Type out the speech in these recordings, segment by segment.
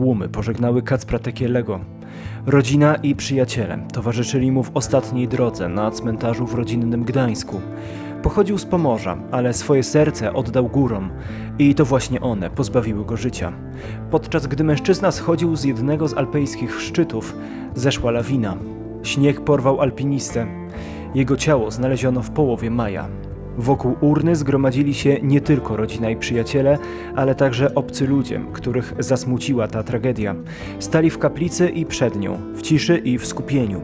tłumy pożegnały Kacpra Tekielego. Rodzina i przyjaciele towarzyszyli mu w ostatniej drodze na cmentarzu w rodzinnym Gdańsku. Pochodził z Pomorza, ale swoje serce oddał górom i to właśnie one pozbawiły go życia. Podczas gdy mężczyzna schodził z jednego z alpejskich szczytów, zeszła lawina. Śnieg porwał alpinistę. Jego ciało znaleziono w połowie maja. Wokół urny zgromadzili się nie tylko rodzina i przyjaciele, ale także obcy ludzie, których zasmuciła ta tragedia. Stali w kaplicy i przed nią, w ciszy i w skupieniu.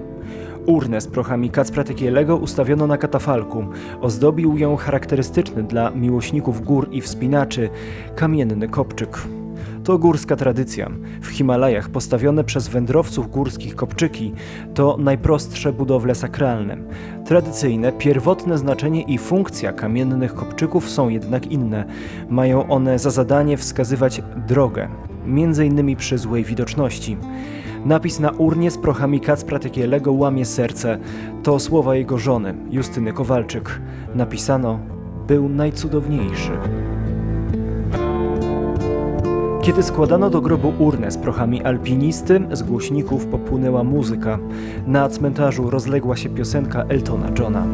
Urnę z prochami Kacpra Tekielego ustawiono na katafalku. Ozdobił ją charakterystyczny dla miłośników gór i wspinaczy kamienny kopczyk. To górska tradycja. W Himalajach postawione przez wędrowców górskich kopczyki to najprostsze budowle sakralne. Tradycyjne, pierwotne znaczenie i funkcja kamiennych kopczyków są jednak inne. Mają one za zadanie wskazywać drogę, między innymi przy złej widoczności. Napis na urnie z prochami Kacpra Tekielego łamie serce. To słowa jego żony, Justyny Kowalczyk. Napisano, był najcudowniejszy. Kiedy składano do grobu urnę z prochami alpinisty, z głośników popłynęła muzyka. Na cmentarzu rozległa się piosenka Eltona Johna.